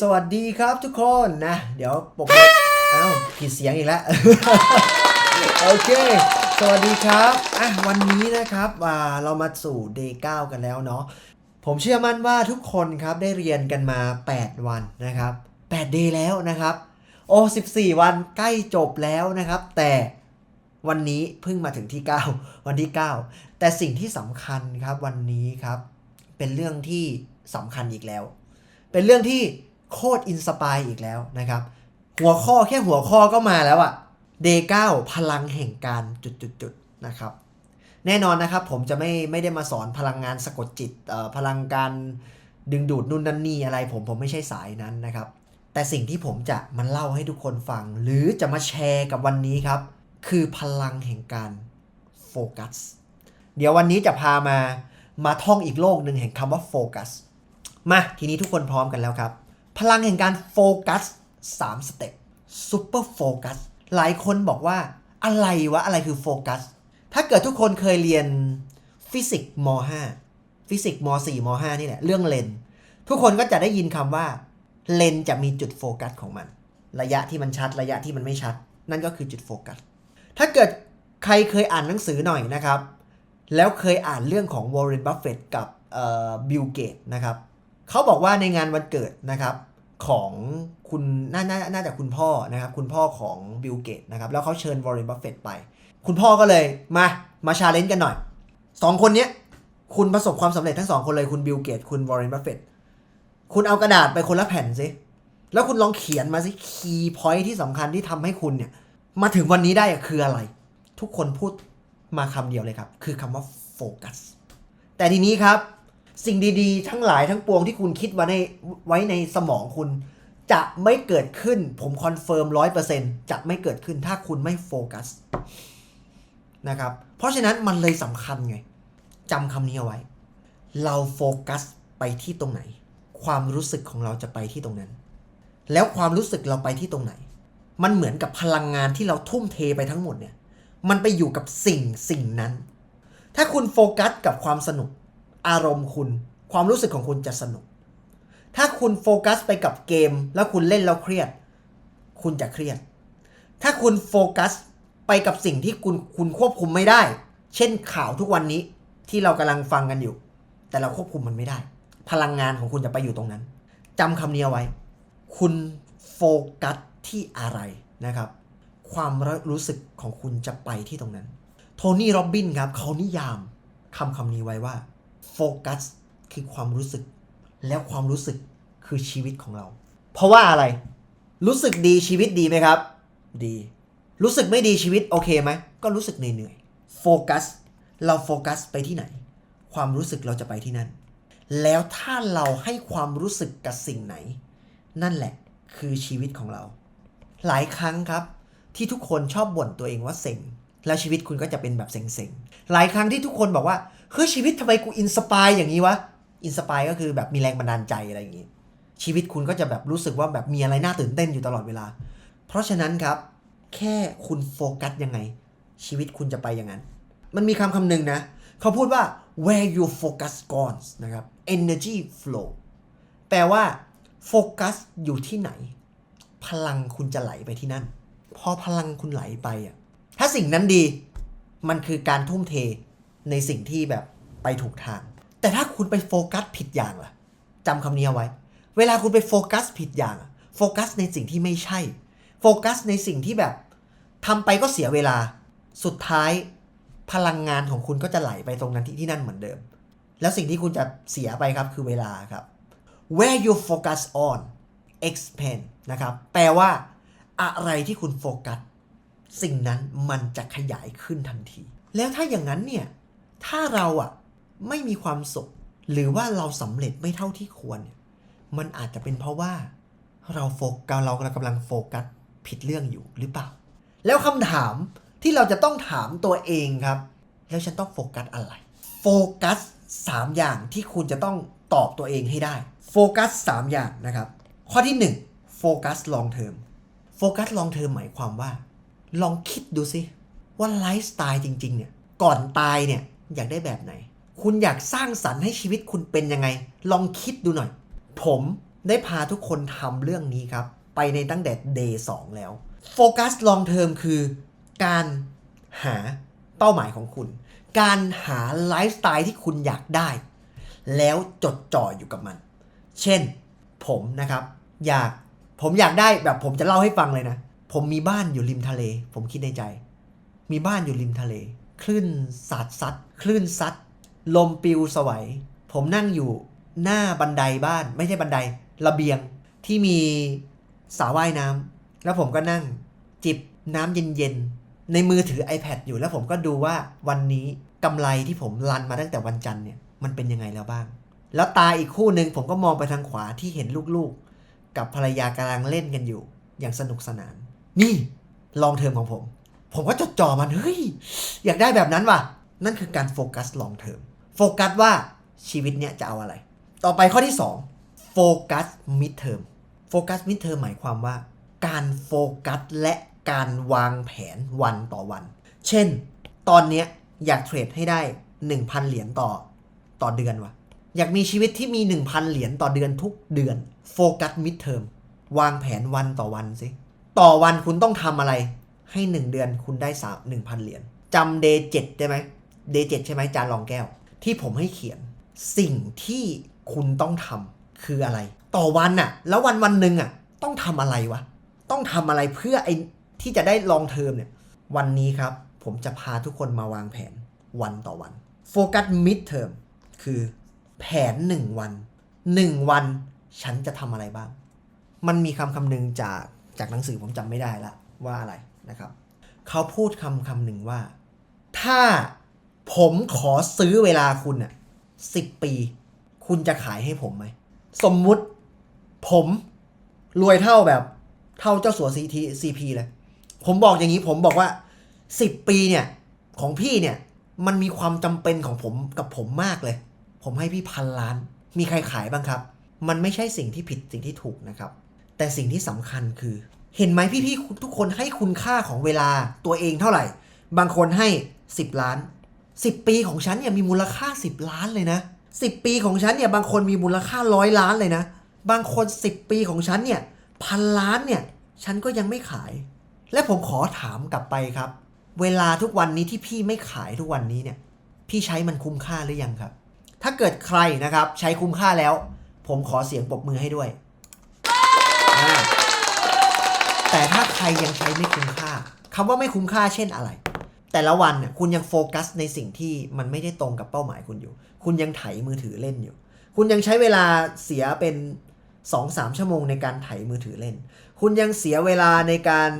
สวัสดีครับทุกคนนะ เดี๋ยวปกมือเอ้าผิดเสียงอีกแล้ว โอเค สวัสดีครับอะวันนี้นะครับเรามาสู่ day 9 กันแล้วเนาะผมเชื่อมั่นว่าทุกคนครับได้เรียนกันมา 8 วันนะครับ8 day แล้วนะครับ โอ้14 วันใกล้จบแล้วนะครับ แต่วันนี้เพิ่งมาถึงที่ 9 วันที่ 9 แต่สิ่งที่สำคัญครับวันนี้ครับ เป็นเรื่องที่สำคัญอีกแล้ว เป็นเรื่องที่ โคตรอินสปายอีกแล้วนะครับ หัวข้อแค่หัวข้อก็มาแล้วอะ day 9พลังแห่งการจุดๆๆนะครับ แน่นอนนะครับผมจะไม่ไม่ได้มาสอนพลังงานสะกดจิตพลังการดึงดูดนู่นนั่นนี่อะไรผมผมไม่ใช่สายนั้นนะครับ แต่สิ่งที่ผมจะมาเล่าให้ทุกคนฟัง หรือจะมาแชร์กับวันนี้ครับ คือพลังแห่งการโฟกัสเดี๋ยววันนี้จะพามามาท่องอีกโลกหนึ่งแห่งคำว่าโฟกัสมาทีนี้ทุกคนพร้อมกันแล้วครับ พลังแห่งการโฟกัส3สเต็ปซูเปอร์โฟกัสหลายคนบอกว่าอะไรวะ อะไรคือโฟกัส ถ้าเกิดทุกคนเคยเรียนฟิสิกส์ม .5 ฟิสิกส์ม .4 ม .5 นี่แหละ เรื่องเลนส์ทุกคนก็จะได้ยินคำว่า เลนส์จะมีจุดโฟกัสของมัน ระยะที่มันชัดระยะที่มันไม่ชัด นั่นก็คือจุดโฟกัส ถ้าเกิดใครเคยอ่านหนังสือหน่อยนะครับ แล้วเคยอ่านเรื่องของวอร์เรน บัฟเฟตกับบิลเกตนะครับ เขาบอกว่าในงานวันเกิดนะครับ ของคุณน่าน่าน่าจะคุณพ่อนะครับ คุณพ่อของบิลเกตนะครับ แล้วเขาเชิญวอร์เรนบัฟเฟตไป คุณพ่อก็เลยมามาชาเลนจ์กันหน่อยสองคนเนี้ยคุณประสบความสำเร็จทั้งสองคนเลยคุณบิลเกตคุณวอร์เรนบัฟเฟตคุณเอากระดาษไปคนละแผ่นสิแล้วคุณลองเขียนมาสิคีย์พอยท์ที่สำคัญที่ทำให้คุณเนี่ย มาถึงวันนี้ได้คืออะไร ทุกคนพูดมาคำเดียวเลยครับ คือคำว่าโฟกัสแต่ทีนี้ครับ สิ่งดีๆ ทั้งหลายทั้งปวงที่คุณคิดไว้ในไว้ในสมองคุณ จะไม่เกิดขึ้น ผมคอนเฟิร์มร้อยเปอร์เซ็นต์จะไม่เกิดขึ้นถ้าคุณไม่โฟกัสนะครับ เพราะฉะนั้นมันเลยสำคัญไงจำคำนี้เอาไว้ เราโฟกัสไปที่ตรงไหน ความรู้สึกของเราจะไปที่ตรงนั้น แล้วความรู้สึกเราไปที่ตรงไหน มันเหมือนกับพลังงานที่เราทุ่มเทไปทั้งหมดเนี่ย มันไปอยู่กับสิ่งสิ่งนั้น ถ้าคุณโฟกัสกับความสนุก อารมณ์คุณ ความรู้สึกของคุณจะสนุก ถ้าคุณโฟกัสไปกับเกม แล้วคุณเล่นแล้วเครียด คุณจะเครียด ถ้าคุณโฟกัสไปกับสิ่งที่คุณคุณควบคุมไม่ได้ เช่นข่าวทุกวันนี้ที่เรากำลังฟังกันอยู่ แต่เราควบคุมมันไม่ได้ พลังงานของคุณจะไปอยู่ตรงนั้นจำคำนี้เอาไว้ คุณโฟกัสที่อะไรนะครับ ความรู้สึกของคุณจะไปที่ตรงนั้น โทนี่ โรบบินครับ เขานิยามคำคำนี้ไว้ว่า โฟกัสคือความรู้สึก แล้วความรู้สึกคือชีวิตของเรา เพราะว่าอะไร รู้สึกดีชีวิตดีไหมครับ ดี รู้สึกไม่ดีชีวิตโอเคไหม ก็รู้สึกเหนื่อยๆโฟกัส เราโฟกัสไปที่ไหน ความรู้สึกเราจะไปที่นั่น แล้วถ้าเราให้ความรู้สึกกับสิ่งไหน นั่นแหละคือชีวิตของเรา หลายครั้งครับ ที่ทุกคนชอบบ่นตัวเองว่าเซ็งแล้วชีวิตคุณก็จะเป็นแบบเซ็งๆ หลายครั้งที่ทุกคนบอกว่า เฮ้ยชีวิตทำไมกูอินสปายอย่างนี้วะอินสปายก็คือแบบมีแรงบันดาลใจอะไรอย่างนี้ ชีวิตคุณก็จะแบบรู้สึกว่าแบบมีอะไรน่าตื่นเต้นอยู่ตลอดเวลา เพราะฉะนั้นครับ แค่คุณโฟกัสยังไง ชีวิตคุณจะไปอย่างนั้น มันมีคำคำหนึ่งนะ เขาพูดว่า where you focus goes นะครับ energy flow แปลว่าโฟกัสอยู่ที่ไหน พลังคุณจะไหลไปที่นั่น พอพลังคุณไหลไปอะถ้าสิ่งนั้นดี มันคือการทุ่มเท ในสิ่งที่แบบไปถูกทาง แต่ถ้าคุณไปโฟกัสผิดอย่างล่ะจำคำนี้เอาไว้ เวลาคุณไปโฟกัสผิดอย่างโฟกัสในสิ่งที่ไม่ใช่ โฟกัสในสิ่งที่แบบทำไปก็เสียเวลา สุดท้ายพลังงานของคุณก็จะไหลไปตรงนั้นที่ที่นั่นเหมือนเดิม แล้วสิ่งที่คุณจะเสียไปครับคือเวลาครับ where you focus on expand นะครับ แปลว่า อะไรที่คุณโฟกัส สิ่งนั้นมันจะขยายขึ้นทันที แล้วถ้าอย่างนั้นเนี่ย ถ้าเราอะไม่มีความสุข หรือว่าเราสำเร็จไม่เท่าที่ควร มันอาจจะเป็นเพราะว่า เราโฟกัสเรากำลังโฟกัสผิดเรื่องอยู่หรือเปล่า แล้วคำถามที่เราจะต้องถามตัวเองครับ แล้วฉันต้องโฟกัสอะไร โฟกัส 3 อย่างที่คุณจะต้องตอบตัวเองให้ได้ โฟกัส 3 อย่างนะครับ ข้อที่ 1 โฟกัส long term โฟกัส long term หมายความว่า ลองคิดดูสิว่าไลฟ์สไตล์จริง ๆ เนี่ย ก่อนตายเนี่ย อยากได้แบบไหน คุณอยากสร้างสรรค์ให้ชีวิตคุณเป็นยังไง ลองคิดดูหน่อย ผมได้พาทุกคนทำเรื่องนี้ครับ ไปในตั้งแต่ day 2 แล้ว โฟกัส long term คือ การหาเป้าหมายของคุณ การหาไลฟ์สไตล์ที่คุณอยากได้ แล้วจดจ่ออยู่กับมัน เช่น ผมนะครับ อยากผมอยากได้แบบผมจะเล่าให้ฟังเลยนะ ผมมีบ้านอยู่ริมทะเล ผมคิดในใจ มีบ้านอยู่ริมทะเล คลื่นสาดซัด คลื่นซัด ลมปิวสวัย ผมนั่งอยู่หน้าบันไดบ้าน ไม่ใช่บันได ระเบียงที่มีสระว่ายน้ำแล้วผมก็นั่งจิบน้ำเย็นๆ ในมือถือ iPad อยู่แล้วผมก็ดูว่าวันนี้กำไรที่ผมรันมาตั้งแต่วันจันทร์เนี่ยมันเป็นยังไงแล้วบ้าง แล้วตาอีกคู่หนึ่งผมก็มองไปทางขวาที่เห็นลูกๆ กับภรรยากำลังเล่นกันอยู่ อย่างสนุกสนาน นี่ลองเทอมของผม ผมก็จดจ่อมันเฮ้ยอยากได้แบบนั้นว่ะ นั่นคือการโฟกัสลองเทอมโฟกัสว่าชีวิตเนี่ยจะเอาอะไร ต่อไปข้อที่2โฟกัสมิดเทอมโฟกัสมิดเทอมหมายความว่า การโฟกัสและการวางแผนวันต่อวัน เช่น ตอนเนี้ยอยากเทรดให้ได้ 1,000 เหรียญต่อต่อเดือนวะอยากมีชีวิตที่มี 1,000 เหรียญต่อเดือนทุกเดือน โฟกัสมิดเทอมวางแผนวันต่อวันสิ ต่อวันคุณต้องทำอะไร ให้ 1 เดือนคุณได้สามหนึ่งพันเหรียญจำเดย์เจ็ดได้ไหมเดย์เจ็ดใช่ไหมจานรองแก้ว ที่ผมให้เขียน สิ่งที่คุณต้องทำคืออะไร ต่อวันน่ะ แล้ววันวันหนึ่งอะ ต้องทำอะไรวะ ต้องทำอะไรเพื่อไอ้ที่จะได้ลองเทอมเนี่ย วันนี้ครับ ผมจะพาทุกคนมาวางแผนวันต่อวัน โฟกัสมิดเทอมคือแผน 1 วัน 1 วัน ฉันจะทำอะไรบ้าง มันมีคำคำหนึ่งจากจากหนังสือผมจำไม่ได้ละว่าอะไร นะครับ เขาพูดคำคำหนึ่งว่า ถ้าผมขอซื้อเวลาคุณอะสิบปี คุณจะขายให้ผมไหม สมมุติผมรวยเท่าแบบ เท่าเจ้าสัวซีทีซีพีเลย ผมบอกอย่างนี้ผมบอกว่าสิบปีเนี่ย ของพี่เนี่ย มันมีความจำเป็นของผมกับผมมากเลย ผมให้พี่พันล้าน มีใครขายบ้างครับ มันไม่ใช่สิ่งที่ผิดสิ่งที่ถูกนะครับ แต่สิ่งที่สำคัญคือ เห็นไหมพี่ๆทุกคนให้คุณค่าของเวลาตัวเองเท่าไหร่ บางคนให้ 10 ล้าน 10 ปีของฉันเนี่ยมีมูลค่า 10 ล้านเลยนะ 10 ปีของฉันเนี่ยบางคนมีมูลค่าร้อยล้านเลยนะ บางคน 10 ปีของฉันเนี่ยพันล้านเนี่ยฉันก็ยังไม่ขาย และผมขอถามกลับไปครับ เวลาทุกวันนี้ที่พี่ไม่ขายทุกวันนี้เนี่ยพี่ใช้มันคุ้มค่าหรือยังครับ ถ้าเกิดใครนะครับใช้คุ้มค่าแล้ว ผมขอเสียงปรบมือให้ด้วยอ่า แต่ถ้าใครยังใช้ไม่คุ้มค่าคำว่าไม่คุ้มค่าเช่นอะไร แต่ละวันน่ะคุณยังโฟกัสในสิ่งที่มันไม่ได้ตรงกับเป้าหมายคุณอยู่ คุณยังไถมือถือเล่นอยู่ คุณยังใช้เวลาเสียเป็น2-3ชั่วโมงในการไถมือถือเล่น คุณยังเสียเวลาในการ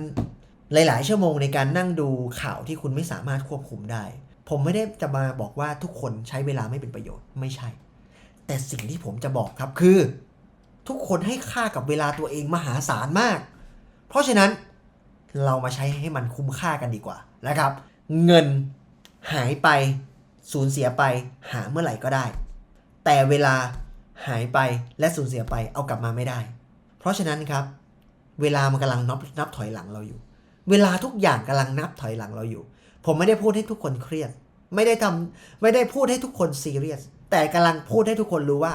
หลาย ๆ ชั่วโมงในการนั่งดูข่าวที่คุณไม่สามารถควบคุมได้ ผมไม่ได้จะมาบอกว่าทุกคนใช้เวลาไม่เป็นประโยชน์ไม่ใช่ แต่สิ่งที่ผมจะบอกครับคือ ทุกคนให้ค่ากับเวลาตัวเองมหาศาลมาก เพราะฉะนั้นเรามาใช้ให้มันคุ้มค่ากันดีกว่านะครับ เงินหายไปสูญเสียไป หาเมื่อไหร่ก็ได้ แต่เวลาหายไปและสูญเสียไปเอากลับมาไม่ได้ เพราะฉะนั้นครับ เวลามันกำลังนับนับถอยหลังเราอยู่ เวลาทุกอย่างกำลังนับถอยหลังเราอยู่ ผมไม่ได้พูดให้ทุกคนเครียด ไม่ได้ทำไม่ได้พูดให้ทุกคนซีเรียสแต่กำลังพูดให้ทุกคนรู้ว่า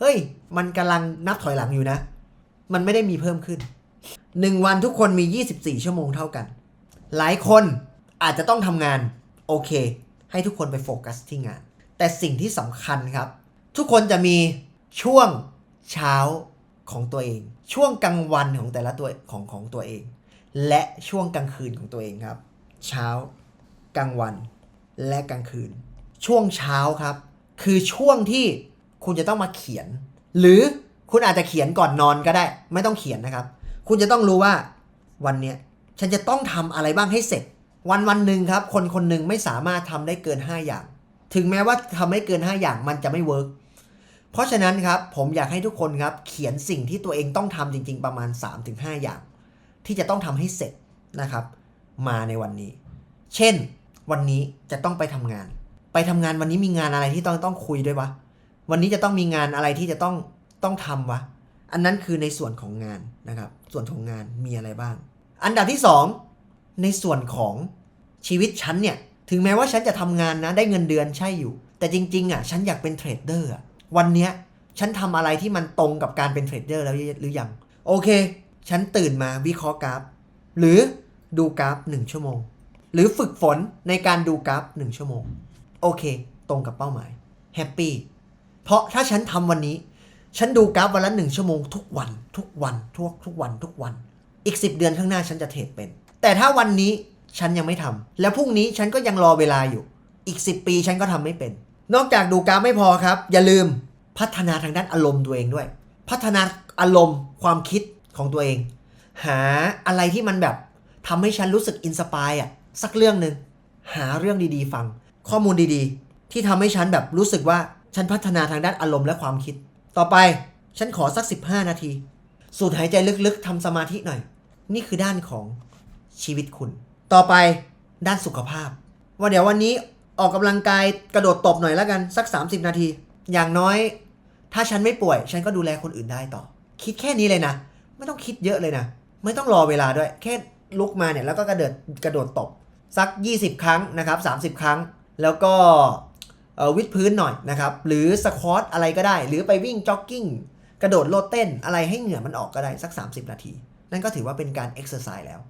เฮ้ย มันกำลังนับถอยหลังอยู่นะ มันไม่ได้มีเพิ่มขึ้น หนึ่งวันทุกคนมี 24 ชั่วโมงเท่ากัน หลายคนอาจจะต้องทำงาน โอเค ให้ทุกคนไปโฟกัสที่งาน แต่สิ่งที่สำคัญครับ ทุกคนจะมีช่วงเช้าของตัวเอง ช่วงกลางวันของแต่ละตัวของของตัวเอง และช่วงกลางคืนของตัวเองครับ เช้ากลางวัน และกลางคืน ช่วงเช้าครับ คือช่วงที่คุณจะต้องมาเขียน หรือคุณอาจจะเขียนก่อนนอนก็ได้ ไม่ต้องเขียนนะครับ คุณจะต้องรู้ว่าวันเนี้ยฉันจะต้องทำอะไรบ้างให้เสร็จ วันวันหนึ่งครับ คนคนหนึ่งไม่สามารถทำได้เกิน 5 อย่าง ถึงแม้ว่าทำได้เกิน 5 อย่างมันจะไม่เวิร์กเพราะฉะนั้นครับผมอยากให้ทุกคนครับเขียนสิ่งที่ตัวเองต้องทำจริง ๆ ประมาณ 3-5 อย่าง ที่จะต้องทำให้เสร็จนะครับ มาในวันนี้ เช่น วันนี้จะต้องไปทำงาน ไปทำงานวันนี้มีงานอะไรที่ต้องต้องคุยด้วยวะวันนี้จะต้องมีงานอะไรที่จะต้องต้องทำวะ อันนั้นคือในส่วนของงานนะครับ ส่วนของงานมีอะไรบ้าง อันดับที่ 2 ในส่วนของชีวิตฉันเนี่ย ถึงแม้ว่าฉันจะทำงานนะได้เงินเดือนใช่อยู่ แต่จริงๆอะฉันอยากเป็นเทรดเดอร์อะวันเนี้ยฉันทำอะไรที่มันตรงกับการเป็นเทรดเดอร์แล้วหรือยัง โอเค ฉันตื่นมาวิเคราะห์กราฟ หรือดูกราฟ 1 ชั่วโมง หรือฝึกฝนในการดูกราฟ 1 ชั่วโมง โอเค ตรงกับเป้าหมายแฮปปี้เพราะถ้าฉันทำวันนี้ ฉันดูกราฟวันละหนึ่งชั่วโมงทุกวันทุกวันทุกทุกวันทุกวัน อีก 10 เดือนข้างหน้าฉันจะเทรดเป็น แต่ถ้าวันนี้ฉันยังไม่ทำแล้วพรุ่งนี้ฉันก็ยังรอเวลาอยู่ อีก 10 ปีฉันก็ทำไม่เป็น นอกจากดูกราฟไม่พอครับ อย่าลืมพัฒนาทางด้านอารมณ์ตัวเองด้วย พัฒนาอารมณ์ความคิดของตัวเอง หาอะไรที่มันแบบทำให้ฉันรู้สึกอินสปายอะสักเรื่องหนึ่งหาเรื่องดีๆ ฟัง ข้อมูลดีๆ ที่ทำให้ฉันแบบรู้สึกว่าฉันพัฒนาทางด้านอารมณ์และความคิด ต่อไปฉันขอสัก 15 นาที สูดหายใจลึกๆทำสมาธิหน่อย นี่คือด้านของชีวิตคุณ ต่อไปด้านสุขภาพ ว่าเดี๋ยววันนี้ออกกำลังกายกระโดดตบหน่อยแล้วกันสัก 30 นาที อย่างน้อย ถ้าฉันไม่ป่วย ฉันก็ดูแลคนอื่นได้ต่อ คิดแค่นี้เลยนะ ไม่ต้องคิดเยอะเลยนะ ไม่ต้องรอเวลาด้วย แค่ลุกมาเนี่ยแล้วก็กระเดิดกระโดดตบสัก 20 ครั้งนะครับ 30 ครั้ง แล้วก็ วิดพื้นหน่อยนะครับ หรือสควอตอะไรก็ได้ หรือไปวิ่งจ็อกกิ้งกระโดดโลดเต้นอะไรให้เหงื่อมันออกก็ได้สัก 30 นาที นั่นก็ถือว่าเป็นการเอ็กซ์ไซส์แล้ว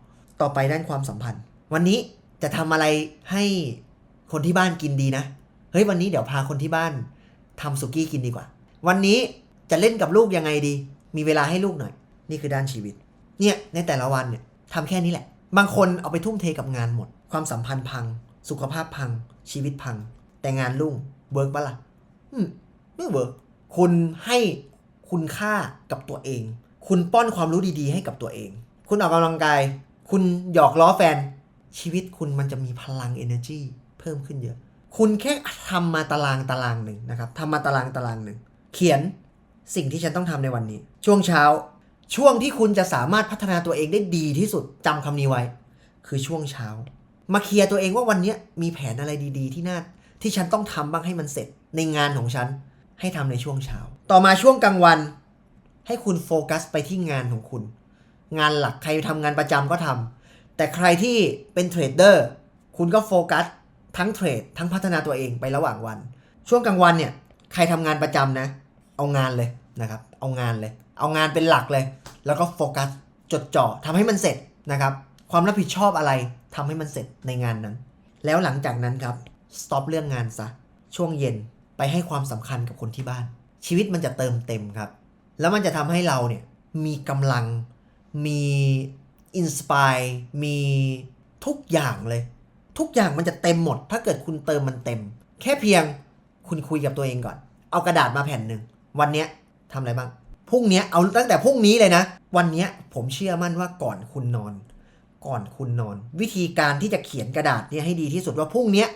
ต่อไปด้านความสัมพันธ์ วันนี้จะทำอะไรให้คนที่บ้านกินดีนะ เฮ้ยวันนี้เดี๋ยวพาคนที่บ้านทำสุกี้กินดีกว่า วันนี้จะเล่นกับลูกยังไงดี มีเวลาให้ลูกหน่อย นี่คือด้านชีวิต เนี่ยในแต่ละวันเนี่ยทำแค่นี้แหละ บางคนเอาไปทุ่มเทกับงานหมด ความสัมพันธ์พัง สุขภาพพัง ชีวิตพัง แต่งานรุ่งเวิร์กปะล่ะไม่เวิร์กคุณให้คุณค่ากับตัวเอง คุณป้อนความรู้ดีๆ ให้กับตัวเอง คุณออกกำลังกาย คุณหยอกล้อแฟน ชีวิตคุณมันจะมีพลัง energy เพิ่มขึ้นเยอะ คุณแค่ทำมาตารางตารางหนึ่งนะครับทำมาตารางตารางหนึ่ง เขียนสิ่งที่ฉันต้องทำในวันนี้ ช่วงเช้า ช่วงที่คุณจะสามารถพัฒนาตัวเองได้ดีที่สุดจำคำนี้ไว้ คือช่วงเช้า มาเคลียร์ตัวเองว่าวันนี้มีแผนอะไรดี ๆ ที่น่า ที่ฉันต้องทำบ้างให้มันเสร็จ ในงานของฉันให้ทำในช่วงเช้า ต่อมาช่วงกลางวัน ให้คุณโฟกัสไปที่งานของคุณ งานหลักใครทำงานประจำก็ทำแต่ใครที่เป็นเทรดเดอร์คุณก็โฟกัสทั้งเทรดทั้งพัฒนาตัวเองไประหว่างวัน ช่วงกลางวันเนี่ยใครทำงานประจำนะ เอางานเลยนะครับ เอางานเลย เอางานเป็นหลักเลย แล้วก็โฟกัสจดจ่อทำให้มันเสร็จนะครับ ความรับผิดชอบอะไรทำให้มันเสร็จในงานนั้น แล้วหลังจากนั้นครับ stop เรื่องงานซะ ช่วงเย็นไปให้ความสำคัญกับคนที่บ้าน ชีวิตมันจะเติมเต็มครับ แล้วมันจะทำให้เราเนี่ยมีกำลัง มีอินสปายมีทุกอย่างเลย ทุกอย่างมันจะเต็มหมด ถ้าเกิดคุณเติมมันเต็ม แค่เพียงคุณคุยกับตัวเองก่อน เอากระดาษมาแผ่นหนึ่ง วันเนี้ยทำอะไรบ้างพรุ่งเนี้ยเอาตั้งแต่พรุ่งนี้เลยนะ วันนี้ผมเชื่อมั่นว่าก่อนคุณนอน ก่อนคุณนอน วิธีการที่จะเขียนกระดาษเนี่ยให้ดีที่สุดว่าพรุ่งเนี้ย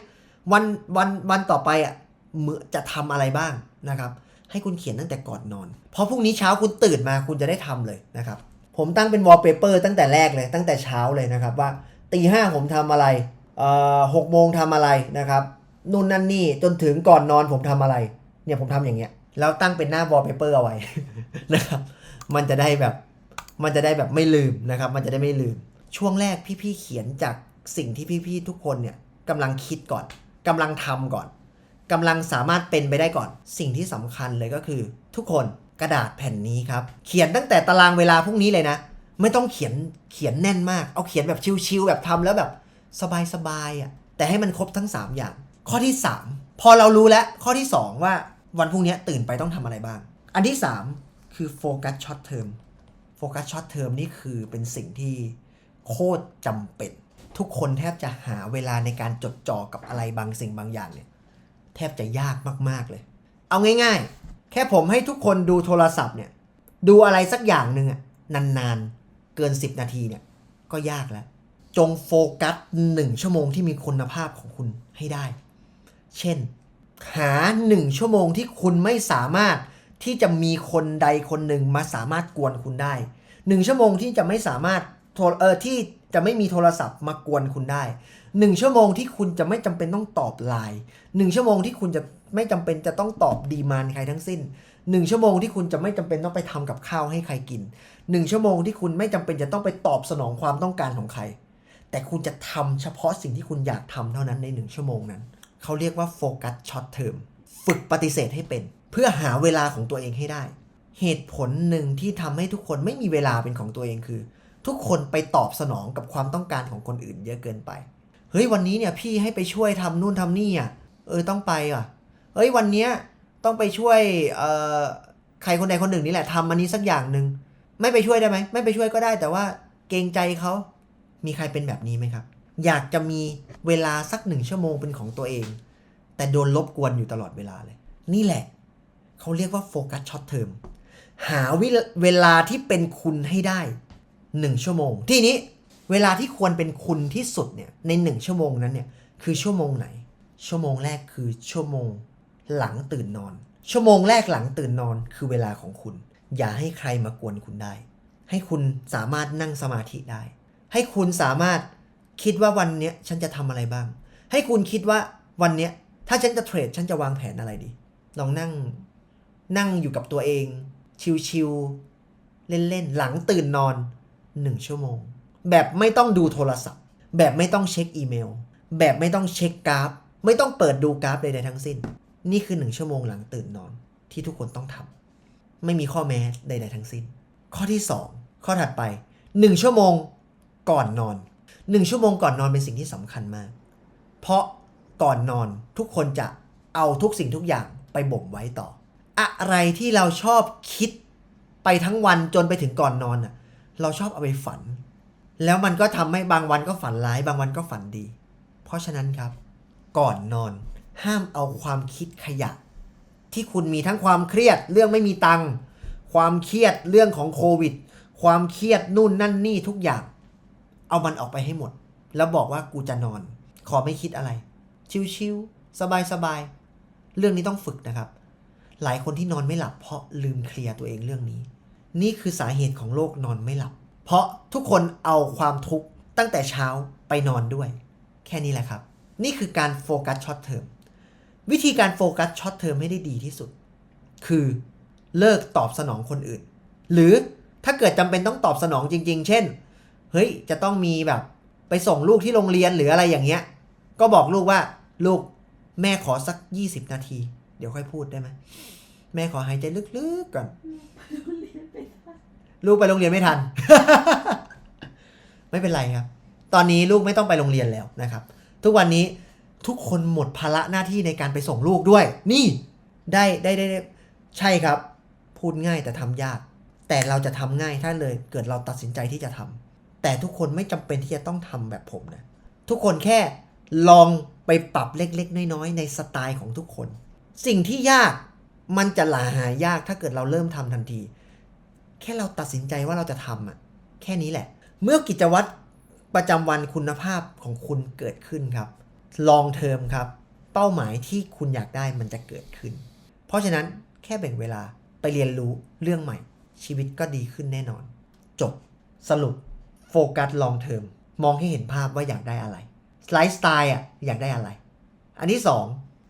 วันวันวันต่อไปอะเมื่อจะทำอะไรบ้างนะครับ ให้คุณเขียนตั้งแต่ก่อนนอน เพราะพรุ่งนี้เช้าคุณตื่นมาคุณจะได้ทำเลยนะครับ ผมตั้งเป็นวอลเปเปอร์ตั้งแต่แรกเลยตั้งแต่เช้าเลยนะครับว่าตีห้าผมทำอะไรเอ่อหกโมงทำอะไรนะครับนู่นนั่นนี่จนถึงก่อนนอนผมทำอะไร เนี่ยผมทำอย่างเงี้ยแล้วตั้งเป็นหน้าวอลเปเปอร์เอาไว้นะครับมันจะได้แบบมันจะได้แบบไม่ลืมนะครับ มันจะได้ไม่ลืม ช่วงแรกพี่ๆเขียนจากสิ่งที่พี่ๆทุกคนเนี่ยกำลังคิดก่อน กำลังทำก่อนกำลังสามารถเป็นไปได้ก่อน สิ่งที่สำคัญเลยก็คือ ทุกคนกระดาษแผ่นนี้ครับ เขียนตั้งแต่ตารางเวลาพรุ่งนี้เลยนะ ไม่ต้องเขียนเขียนแน่นมาก เอาเขียนแบบชิวๆแบบทำแล้วแบบสบายๆอะแต่ให้มันครบทั้ง 3 อย่าง ข้อที่ 3 พอเรารู้แล้วข้อที่ 2 ว่าวันพรุ่งนี้ตื่นไปต้องทำอะไรบ้าง อันที่ 3 คือโฟกัสช็อตเทอมโฟกัสช็อตเทอมนี่คือเป็นสิ่งที่โคตรจำเป็น ทุกคนแทบจะหาเวลาในการจดจ่อกับอะไรบางสิ่งบางอย่างเนี่ย แทบจะยากมากๆเลย เอาง่าย ๆ แค่ผมให้ทุกคนดูโทรศัพท์เนี่ย ดูอะไรสักอย่างหนึ่งอะนานๆ เกิน 10 นาทีเนี่ย ก็ยากแล้ว จงโฟกัส1ชั่วโมงที่มีคุณภาพของคุณให้ได้ เช่น หา1ชั่วโมงที่คุณไม่สามารถที่จะมีคนใดคนหนึ่งมาสามารถกวนคุณได้1ชั่วโมงที่จะไม่สามารถโทรเออที่ จะไม่มีโทรศัพท์มากวนคุณได้หนึ่งชั่วโมงที่คุณจะไม่จำเป็นต้องตอบไลน์หนึ่งชั่วโมงที่คุณจะไม่จำเป็นจะต้องตอบดีมานใครทั้งสิ้นหนึ่งชั่วโมงที่คุณจะไม่จำเป็นต้องไปทำกับข้าวให้ใครกินหนึ่งชั่วโมงที่คุณไม่จำเป็นจะต้องไปตอบสนองความต้องการของใคร แต่คุณจะทำเฉพาะสิ่งที่คุณอยากทำเท่านั้นในหนึ่งชั่วโมงนั้น เขาเรียกว่าโฟกัสช็อตเทอมฝึกปฏิเสธให้เป็น เพื่อหาเวลาของตัวเองให้ได้ เหตุผลหนึ่งที่ทำให้ทุกคนไม่มีเวลาเป็นของตัวเองคือ ทุกคนไปตอบสนองกับความต้องการของคนอื่นเยอะเกินไปเฮ้ยวันนี้เนี่ยพี่ให้ไปช่วยทำนู่นทำนี่อะเออต้องไปอะเอ้ยวันเนี้ยต้องไปช่วยเอ่อใครคนใดคนหนึ่งนี่แหละทำอันนี้สักอย่างหนึ่งไม่ไปช่วยได้ไหมไม่ไปช่วยก็ได้แต่ว่าเกรงใจเขามีใครเป็นแบบนี้ไหมครับ อยากจะมีเวลาสักหนึ่งชั่วโมงเป็นของตัวเอง แต่โดนรบกวนอยู่ตลอดเวลาเลย นี่แหละ เขาเรียกว่าโฟกัสช็อตเทอมหาวิเวลาที่เป็นคุณให้ได้ หนึ่งชั่วโมง ทีนี้เวลาที่ควรเป็นคุณที่สุดเนี่ยในหนึ่งชั่วโมงนั้นเนี่ยคือชั่วโมงไหน ชั่วโมงแรกคือชั่วโมงหลังตื่นนอน ชั่วโมงแรกหลังตื่นนอนคือเวลาของคุณ อย่าให้ใครมากวนคุณได้ ให้คุณสามารถนั่งสมาธิได้ ให้คุณสามารถคิดว่าวันเนี้ยฉันจะทำอะไรบ้าง ให้คุณคิดว่าวันเนี้ยถ้าฉันจะเทรดฉันจะวางแผนอะไรดี ลองนั่งนั่งอยู่กับตัวเอง ชิวๆเล่นๆ หลังตื่นนอน หนึ่งชั่วโมง แบบไม่ต้องดูโทรศัพท์ แบบไม่ต้องเช็คอีเมล แบบไม่ต้องเช็คกราฟ ไม่ต้องเปิดดูกราฟใดๆทั้งสิ้น นี่คือหนึ่งชั่วโมงหลังตื่นนอนที่ทุกคนต้องทำไม่มีข้อแม้ใด ๆ ทั้งสิ้น ข้อที่ 2 ข้อถัดไป 1 ชั่วโมงก่อนนอน 1 ชั่วโมงก่อนนอนเป็นสิ่งที่สำคัญมาก เพราะก่อนนอนทุกคนจะเอาทุกสิ่งทุกอย่างไปบ่มไว้ต่อ อะไรที่เราชอบคิดไปทั้งวันจนไปถึงก่อนนอนน่ะ เราชอบเอาไปฝัน แล้วมันก็ทำให้บางวันก็ฝันร้าย บางวันก็ฝันดี เพราะฉะนั้นครับ ก่อนนอน ห้ามเอาความคิดขยะ ที่คุณมีทั้งความเครียดเรื่องไม่มีตังค์ความเครียดเรื่องของโควิด ความเครียดนู่นนั่นนี่ทุกอย่าง เอามันออกไปให้หมด แล้วบอกว่ากูจะนอน ขอไม่คิดอะไร ชิวๆสบายๆเรื่องนี้ต้องฝึกนะครับ หลายคนที่นอนไม่หลับเพราะลืมเคลียร์ตัวเองเรื่องนี้ นี่คือสาเหตุของโรคนอนไม่หลับ เพราะทุกคนเอาความทุกข์ตั้งแต่เช้าไปนอนด้วย แค่นี้แหละครับ นี่คือการโฟกัสช็อตเทอมวิธีการโฟกัสช็อตเทอมให้ได้ดีที่สุด คือเลิกตอบสนองคนอื่น หรือถ้าเกิดจำเป็นต้องตอบสนองจริง ๆ เช่น เฮ้ย จะต้องมีแบบไปส่งลูกที่โรงเรียนหรืออะไรอย่างเงี้ย ก็บอกลูกว่าลูกแม่ขอสัก 20 นาที เดี๋ยวค่อยพูดได้ไหม แม่ขอหายใจลึกๆก่อน ลูกไปโรงเรียนไม่ทัน ไม่เป็นไรครับ ตอนนี้ลูกไม่ต้องไปโรงเรียนแล้วนะครับ ทุกวันนี้ทุกคนหมดภาระหน้าที่ในการไปส่งลูกด้วย นี่ได้ได้ได้ได้ใช่ครับ พูดง่ายแต่ทำยาก แต่เราจะทำง่ายถ้าเลย เกิดเราตัดสินใจที่จะทำแต่ทุกคนไม่จำเป็นที่จะต้องทำแบบผมนะ ทุกคนแค่ลองไปปรับเล็กๆ น้อยๆ ในสไตล์ของทุกคน สิ่งที่ยากมันจะหลาหายากถ้าเกิดเราเริ่มทำทันที แค่เราตัดสินใจว่าเราจะทำอะแค่นี้แหละ เมื่อกิจวัตรประจำวันคุณภาพของคุณเกิดขึ้นครับลองเทอมครับ เป้าหมายที่คุณอยากได้มันจะเกิดขึ้น เพราะฉะนั้นแค่แบ่งเวลาไปเรียนรู้เรื่องใหม่ ชีวิตก็ดีขึ้นแน่นอน จบ สรุป โฟกัสลองเทอมมองให้เห็นภาพว่าอยากได้อะไรไลฟ์สไตล์อะอยากได้อะไร อันที่สอง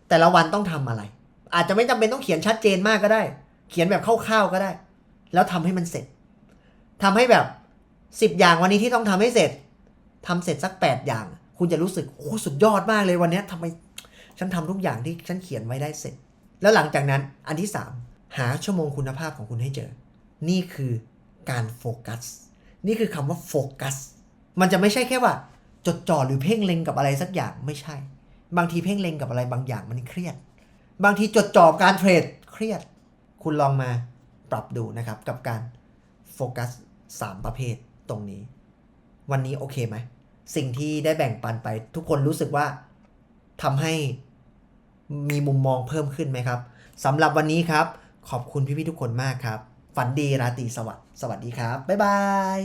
แต่ละวันต้องทำอะไร อาจจะไม่จำเป็นต้องเขียนชัดเจนมากก็ได้ เขียนแบบคร่าวๆก็ได้ แล้วทำให้มันเสร็จทำให้แบบสิบอย่างวันนี้ที่ต้องทำให้เสร็จทำเสร็จสักแปดอย่าง คุณจะรู้สึกโอ้สุดยอดมากเลยวันนี้ทำไมฉันทำทุกอย่างที่ฉันเขียนไว้ได้เสร็จ แล้วหลังจากนั้นอันที่3หาชั่วโมงคุณภาพของคุณให้เจอ นี่คือการโฟกัส นี่คือคำว่าโฟกัส มันจะไม่ใช่แค่ว่า จดจ่อหรือเพ่งเล็งกับอะไรสักอย่างไม่ใช่ บางทีเพ่งเล็งกับอะไรบางอย่างมันเครียด บางทีจดจ่อกับการเทรดเครียด คุณลองมา ปรับดูนะครับ กับการโฟกัส 3 ประเภทตรงนี้ วันนี้โอเคไหม สิ่งที่ได้แบ่งปันไป ทุกคนรู้สึกว่าทำให้มีมุมมองเพิ่มขึ้นไหมครับสำหรับวันนี้ครับ ขอบคุณพี่ๆทุกคนมากครับ ฝันดีราตรีสวัสดิ์สวัสดีครับ บ๊ายบาย